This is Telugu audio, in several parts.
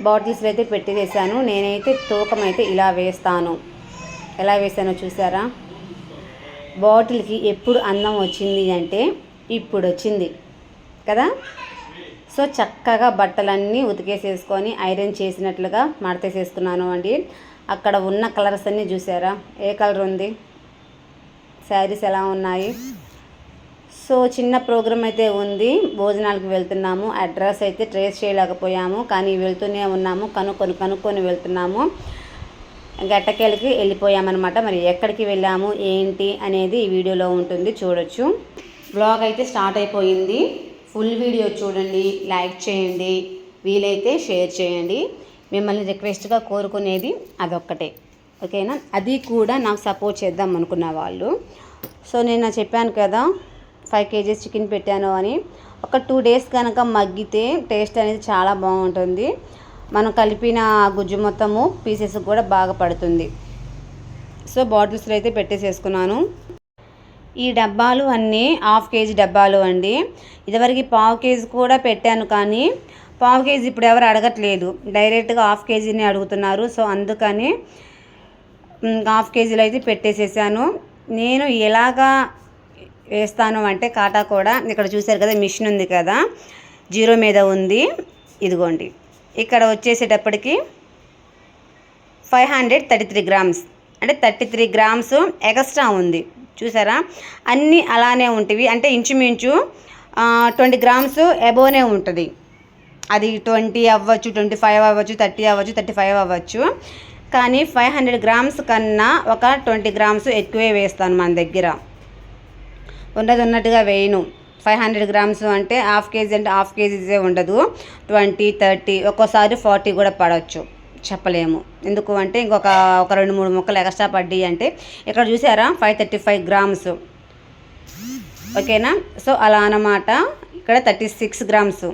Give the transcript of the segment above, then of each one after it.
బాటిల్స్లో అయితే పెట్టేసాను నేనైతే తూకం అయితే ఇలా వేస్తాను. ఎలా వేసానో చూసారా? బాటిల్కి ఎప్పుడు అందం వచ్చింది అంటే ఇప్పుడు వచ్చింది. కదా? సో చక్కగా బట్టలన్నీ ఉతికేసేసుకొని ఐరన్ చేసినట్లుగా మడతేసేసుకున్నాను అండి. అక్కడ ఉన్న కలర్స్ అన్నీ చూసారా? ఏ కలర్ ఉంది? శారీస్ ఎలా ఉన్నాయి? సో చిన్న ప్రోగ్రామ్ అయితే ఉంది. భోజనాలకు వెళ్తున్నాము. అడ్రస్ అయితే ట్రేస్ చేయలేకపోయాము. కానీ వెళ్తూనే ఉన్నాము. కనుక్కొని కనుక్కొని వెళ్తున్నాము. గట్టకేలకి వెళ్ళిపోయామన్నమాట. మరి ఎక్కడికి వెళ్ళాము? ఏంటి? అనేది ఈ వీడియోలో ఉంటుంది. చూడొచ్చు. బ్లాగ్ అయితే స్టార్ట్ అయిపోయింది. ఫుల్ వీడియో చూడండి. లైక్ చేయండి. వీలైతే షేర్ చేయండి. మిమ్మల్ని రిక్వెస్ట్గా కోరుకునేది అదొక్కటే. ఓకేనా? అది కూడా నాకు సపోర్ట్ చేద్దాం అనుకున్న వాళ్ళు. సో నేను చెప్పాను కదా ఫైవ్ కేజీస్ చికెన్ పెట్టాను అని ఒక టూ డేస్ కనుక మగ్గితే టేస్ట్ అనేది చాలా బాగుంటుంది. మనం కలిపిన గుజ్జు మొత్తము పీసెస్ కూడా బాగా పడుతుంది. సో బాటిల్స్లో అయితే పెట్టేసేసుకున్నాను. ఈ డబ్బాలు అన్నీ హాఫ్ కేజీ డబ్బాలు అండి. ఇదివరకు పావు కేజీ కూడా పెట్టాను కానీ పావు కేజీ ఇప్పుడు ఎవరు అడగట్లేదు. డైరెక్ట్గా హాఫ్ కేజీని అడుగుతున్నారు. సో అందుకని హాఫ్ కేజీలో అయితే పెట్టేసేసాను. నేను ఎలాగా వేస్తాను అంటే కాటా కూడా ఇక్కడ చూశారు కదా మిషన్ ఉంది కదా జీరో మీద ఉంది. ఇదిగోండి. ఇక్కడ వచ్చేసేటప్పటికి five hundred thirty three grams అంటే థర్టీ త్రీ గ్రామ్స్ ఎక్స్ట్రా ఉంది. చూసారా? అన్నీ అలానే ఉంటివి. అంటే ఇంచుమించు ట్వంటీ గ్రామ్స్ ఎబోనే ఉంటుంది. అది ట్వంటీ అవ్వచ్చు ట్వంటీ ఫైవ్ అవ్వచ్చు థర్టీ అవ్వచ్చు థర్టీ ఫైవ్ అవ్వచ్చు. కానీ ఫైవ్ హండ్రెడ్ గ్రామ్స్ కన్నా ఒక ట్వంటీ గ్రామ్స్ ఎక్కువే వేస్తాను మన దగ్గర. ఉన్నది ఉన్నట్టుగా వేయను. ఫైవ్ హండ్రెడ్ గ్రామ్స్ అంటే హాఫ్ కేజీ అంటే హాఫ్ కేజీసే ఉండదు. ట్వంటీ థర్టీ ఒక్కోసారి ఫార్టీ కూడా పడవచ్చు. చెప్పలేము. ఎందుకు అంటే ఇంకొక ఒక రెండు మూడు ముక్కలు ఎక్స్ట్రా పడ్డాయి అంటే ఇక్కడ చూసారా? Five thirty five grams. ఓకేనా? సో అలా అన్నమాట. ఇక్కడ థర్టీ సిక్స్ గ్రామ్స్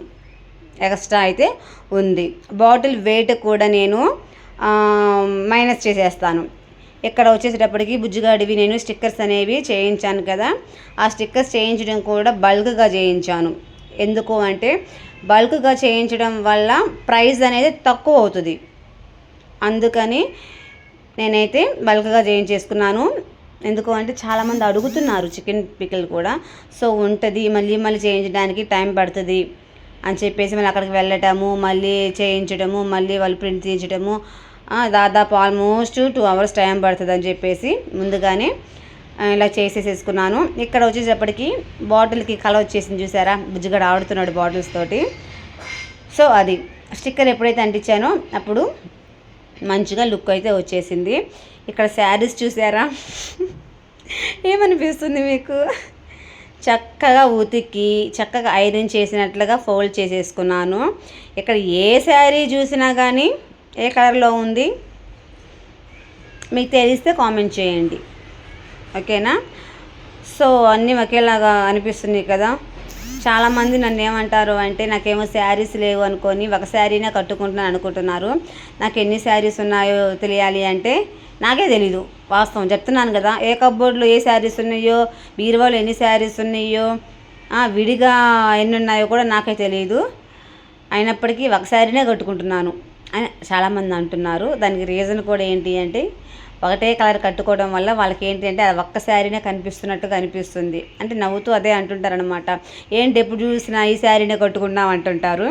ఎక్స్ట్రా అయితే ఉంది. బాటిల్ వెయిట్ కూడా నేను మైనస్ చేసేస్తాను. ఇక్కడ వచ్చేసేటప్పటికి బుజ్జిగాడివి నేను స్టిక్కర్స్ అనేవి చేయించాను కదా. ఆ స్టిక్కర్స్ చేయించడం కూడా బల్క్గా చేయించాను. ఎందుకు అంటే బల్క్గా చేయించడం వల్ల ప్రైస్ అనేది తక్కువ అవుతుంది. అందుకని నేనైతే బల్క్గా చేయించేసుకున్నాను. ఎందుకు అంటే చాలామంది అడుగుతున్నారు చికెన్ పికిల్ కూడా. సో ఉంటుంది మళ్ళీ మళ్ళీ చేయించడానికి టైం పడుతుంది అని చెప్పేసి మళ్ళీ అక్కడికి వెళ్ళటము మళ్ళీ చేయించడము మళ్ళీ వాళ్ళు ప్రింట్ తీయించడము దాదాపు ఆల్మోస్ట్ టూ అవర్స్ టైం పడుతుంది అని చెప్పేసి ముందుగానే ఇలా చేసేసేసుకున్నాను. ఇక్కడ వచ్చేటప్పటికి బాటిల్కి కల వచ్చేసింది చూసారా? బుజ్జిగడ ఆడుతున్నాడు బాటిల్స్ తోటి. సో అది స్టిక్కర్ ఎప్పుడైతే అంటించానో అప్పుడు మంచిగా లుక్ అయితే వచ్చేసింది. ఇక్కడ శారీస్ చూసారా? ఏమనిపిస్తుంది మీకు? చక్కగా ఉతికి చక్కగా ఐరన్ చేసినట్లుగా ఫోల్డ్ చేసేసుకున్నాను. ఇక్కడ ఏ శారీ చూసినా కానీ ఏ కలర్లో ఉంది? మీకు తెలిస్తే కామెంట్ చేయండి. ఓకేనా? సో అన్నీ ఒకేలాగా అనిపిస్తున్నాయి కదా? చాలామంది నన్ను ఏమంటారు అంటే నాకేమో శారీస్ లేవు అనుకొని ఒక శారీనే కట్టుకుంటున్నాను అనుకుంటున్నారు. నాకు ఎన్ని శారీస్ ఉన్నాయో తెలియాలి అంటే నాకే తెలీదు వాస్తవం. చెప్తున్నాను కదా ఏ కబోర్డ్లో ఏ శారీస్ ఉన్నాయో బీరువాలో ఎన్ని శారీస్ ఉన్నాయో విడిగా ఎన్ని ఉన్నాయో కూడా నాకే తెలియదు అయినప్పటికీ ఒక శారీనే కట్టుకుంటున్నాను. అని చాలామంది అంటున్నారు. దానికి రీజన్ కూడా ఏంటి అంటే ఒకటే కలర్ కట్టుకోవడం వల్ల వాళ్ళకి ఏంటి అంటే అది ఒక్క శారీనే కనిపిస్తున్నట్టుగా అనిపిస్తుంది. అంటే నవ్వుతూ అదే అంటుంటారనమాట ఏంటి ఎప్పుడు చూసినా ఈ శారీనే కట్టుకున్నాం అంటుంటారు.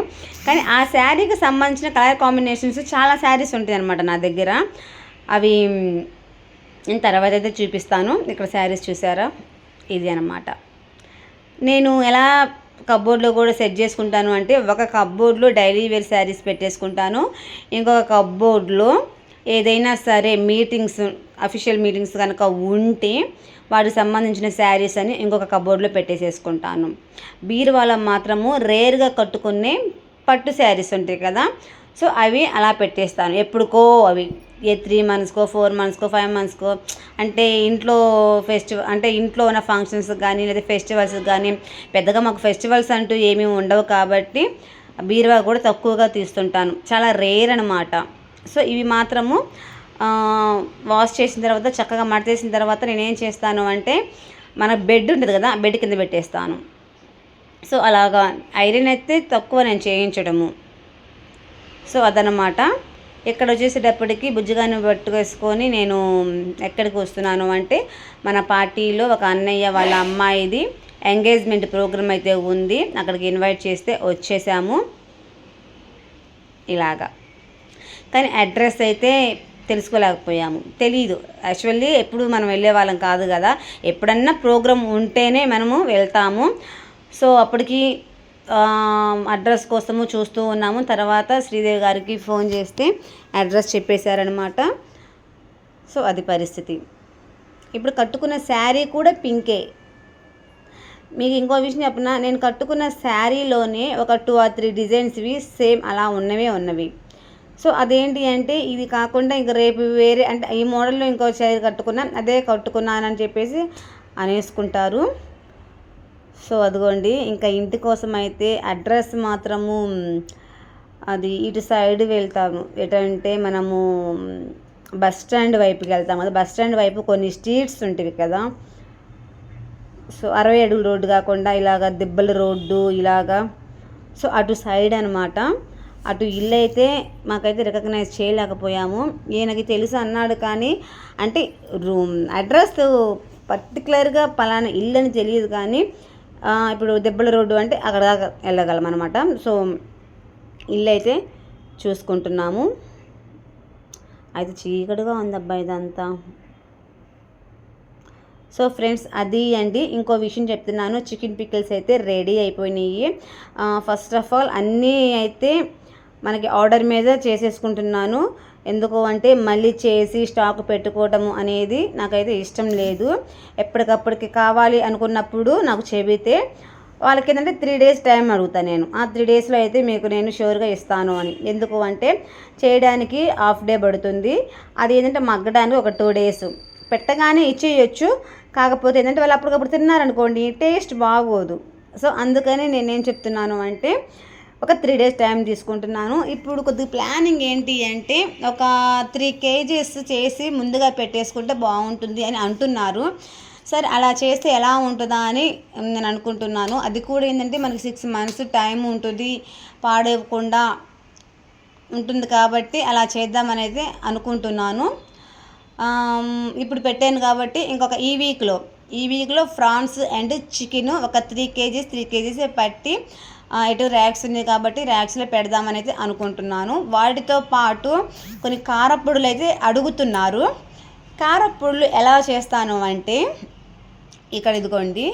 కానీ ఆ శారీకి సంబంధించిన కలర్ కాంబినేషన్స్ చాలా శారీస్ ఉంటాయి అనమాట నా దగ్గర. అవి నేను తర్వాత అయితే చూపిస్తాను. ఇక్కడ శారీస్ చూసారా? ఇది అనమాట నేను ఎలా కబ్బోర్డ్లో కూడా సెట్ చేసుకుంటాను అంటే ఒక కబ్బోర్డ్లో డైలీ వేర్ శారీస్ పెట్టేసుకుంటాను. ఇంకొక కబ్బోర్డ్లో ఏదైనా సరే మీటింగ్స్ అఫీషియల్ మీటింగ్స్ కనుక ఉంటే వాటికి సంబంధించిన శారీస్ అని ఇంకొక కబోర్డ్లో పెట్టేసేసుకుంటాను. బీరువాల మాత్రము రేర్గా కట్టుకునే పట్టు శారీస్ ఉంటాయి కదా సో అవి అలా పెట్టేస్తాను. ఎప్పుడుకో అవి ఏ త్రీ మంత్స్కో ఫోర్ మంత్స్కో ఫైవ్ మంత్స్కో అంటే ఇంట్లో ఫెస్టివల్ అంటే ఇంట్లో ఉన్న ఫంక్షన్స్ కానీ లేదా ఫెస్టివల్స్ కానీ పెద్దగా మాకు ఫెస్టివల్స్ అంటూ ఏమీ ఉండవు కాబట్టి బీరువా కూడా తక్కువగా తీస్తుంటాను. చాలా రేర్ అనమాట సో ఇవి మాత్రము వాష్ చేసిన తర్వాత చక్కగా మడతేసిన తర్వాత నేనేం చేస్తాను అంటే మన బెడ్ ఉంటుంది కదా ఆ బెడ్ కింద పెట్టేస్తాను. సో అలాగా ఐరన్ అయితే తక్కువ నేను చేయించడము. సో అదనమాట ఇక్కడ వచ్చేసేటప్పటికి బుజ్జిగాని పట్టుకేసుకొని నేను ఎక్కడికి వస్తున్నాను అంటే మన పార్టీలో ఒక అన్నయ్య వాళ్ళ అమ్మాయిది ఎంగేజ్మెంట్ ప్రోగ్రామ్ అయితే ఉంది. అక్కడికి ఇన్వైట్ చేస్తే వచ్చేసాము. ఇలాగా. కానీ అడ్రస్ అయితే తెలుసుకోలేకపోయాము. తెలీదు. యాక్చువల్లీ ఎప్పుడు మనం వెళ్ళే వాళ్ళం కాదు కదా. ఎప్పుడన్నా ప్రోగ్రామ్ ఉంటేనే మనము వెళ్తాము. సో అప్పటికి అడ్రస్ కోసము చూస్తూ ఉన్నాము. తర్వాత శ్రీదేవి గారికి ఫోన్ చేస్తే అడ్రస్ చెప్పేశారనమాట సో అది పరిస్థితి. ఇప్పుడు కట్టుకున్న శారీ కూడా పింకే. మీకు ఇంకో విషయం చెప్పిన? నేను కట్టుకున్న శారీలోనే ఒక టూ ఆర్ త్రీ డిజైన్స్వి సేమ్ అలా ఉన్నవే ఉన్నవి. సో అదేంటి అంటే ఇది కాకుండా ఇంక రేపు వేరే అంటే ఈ మోడల్లో ఇంకో శారీ కట్టుకున్నా అదే కట్టుకున్నానని చెప్పేసి అనేసుకుంటారు. సో అదిగోండి ఇంకా ఇంటి కోసం అయితే అడ్రస్ మాత్రము అది ఇటు సైడ్ వెళ్తాము. ఎటంటే మనము బస్ స్టాండ్ వైపుకి వెళ్తాము. అది బస్ స్టాండ్ వైపు కొన్ని స్ట్రీట్స్ ఉంటాయి కదా. సో అరవై అడుగు రోడ్డు కాకుండా ఇలాగ దిబ్బల రోడ్డు ఇలాగా. సో అటు సైడ్ అనమాట అటు ఇల్లు అయితే మాకైతే రికగ్నైజ్ చేయలేకపోయాము. ఈయనకి తెలుసు అన్నాడు కానీ అంటే రూమ్ అడ్రస్ పర్టికులర్గా పలానా ఇల్లు అని తెలియదు కానీ ఇప్పుడు దెబ్బల రోడ్డు అంటే అక్కడ దాకా వెళ్ళగలం అనమాట సో ఇల్లు అయితే చూసుకుంటున్నాము. అయితే చీకటిగా ఉంది అబ్బాయి ఇదంతా. సో ఫ్రెండ్స్ అది అండి. ఇంకో విషయం చెప్తున్నాను. చికెన్ పికిల్స్ అయితే రెడీ అయిపోయినాయి. ఫస్ట్ ఆఫ్ ఆల్ అన్నీ అయితే మనకి ఆర్డర్ మీద చేసేసుకుంటున్నాను. ఎందుకు అంటే మళ్ళీ చేసి స్టాక్ పెట్టుకోవటము అనేది నాకైతే ఇష్టం లేదు. ఎప్పటికప్పటికి కావాలి అనుకున్నప్పుడు నాకు చెబితే వాళ్ళకి ఏంటంటే త్రీ డేస్ టైం అడుగుతాను నేను. ఆ త్రీ డేస్లో అయితే మీకు నేను షూర్గా ఇస్తాను అని. ఎందుకు అంటే చేయడానికి హాఫ్ డే పడుతుంది. అది ఏంటంటే మగ్గడానికి ఒక టూ డేస్ పెట్టగానే ఇచ్చేయచ్చు. కాకపోతే ఏంటంటే వాళ్ళు అప్పటికప్పుడు తిన్నారనుకోండి టేస్ట్ బాగోదు. సో అందుకని నేనేం చెప్తున్నాను అంటే ఒక త్రీ డేస్ టైం తీసుకుంటున్నాను. ఇప్పుడు కొద్దిగా ప్లానింగ్ ఏంటి అంటే ఒక త్రీ కేజీస్ చేసి ముందుగా పెట్టేసుకుంటే బాగుంటుంది అని అంటున్నారు. సరే అలా చేస్తే ఎలా ఉంటుందా అని నేను అనుకుంటున్నాను. అది కూడా ఏంటంటే మనకి సిక్స్ మంత్స్ టైం ఉంటుంది. పాడేయకుండా ఉంటుంది కాబట్టి అలా చేద్దామనేది అనుకుంటున్నాను. ఇప్పుడు పెట్టాను కాబట్టి ఇంకొక ఈ వీక్లో ఈ వీక్లో ఫ్రాన్స్ అండ్ చికెన్ ఒక త్రీ కేజీస్ త్రీ కేజీస్ పట్టి ఇటు ర్యాక్స్ ఉన్నాయి కాబట్టి ర్యాక్స్లో పెడదామని అయితే అనుకుంటున్నాను. వాటితో పాటు కొన్ని కారప్పొడులు అయితే అడుగుతున్నారు. కారప్పొడులు ఎలా చేస్తాను అంటే ఇక్కడ ఇదిగోండి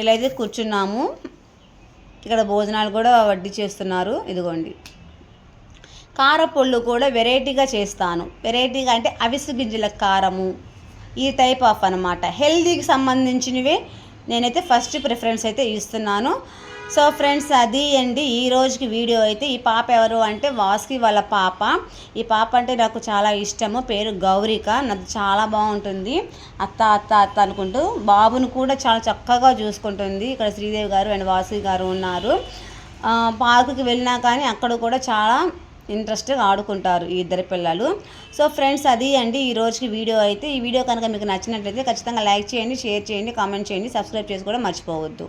ఇలా అయితే కూర్చున్నాము. ఇక్కడ భోజనాలు కూడా వడ్డీ చేస్తున్నారు. ఇదిగోండి. కారపొళ్ళు కూడా వెరైటీగా చేస్తాను. వెరైటీగా అంటే అవిసు గింజల కారము ఈ టైప్ ఆఫ్ అనమాట. హెల్దీకి సంబంధించినవే నేనైతే ఫస్ట్ ప్రిఫరెన్స్ అయితే ఇస్తున్నాను. సో ఫ్రెండ్స్ అది అండి. ఈ రోజుకి వీడియో అయితే ఈ పాప ఎవరు అంటే వాస్కి వాళ్ళ పాప. ఈ పాప అంటే నాకు చాలా ఇష్టము. పేరు గౌరిక. నాకు చాలా బాగుంటుంది. అత్త అత్త అత్త అనుకుంటూ బాబును కూడా చాలా చక్కగా చూసుకుంటుంది. ఇక్కడ శ్రీదేవి గారు అండ్ వాసుకి గారు ఉన్నారు. పార్కుకి వెళ్ళినా కానీ అక్కడ కూడా చాలా ఇంట్రెస్ట్గా ఆడుకుంటారు ఈ ఇద్దరు పిల్లలు. సో ఫ్రెండ్స్ అది అండి ఈ రోజుకి వీడియో అయితే. ఈ వీడియో కనుక మీకు నచ్చినట్లయితే ఖచ్చితంగా లైక్ చేయండి షేర్ చేయండి కామెంట్ చేయండి సబ్స్క్రైబ్ చేసి కూడా మర్చిపోవద్దు.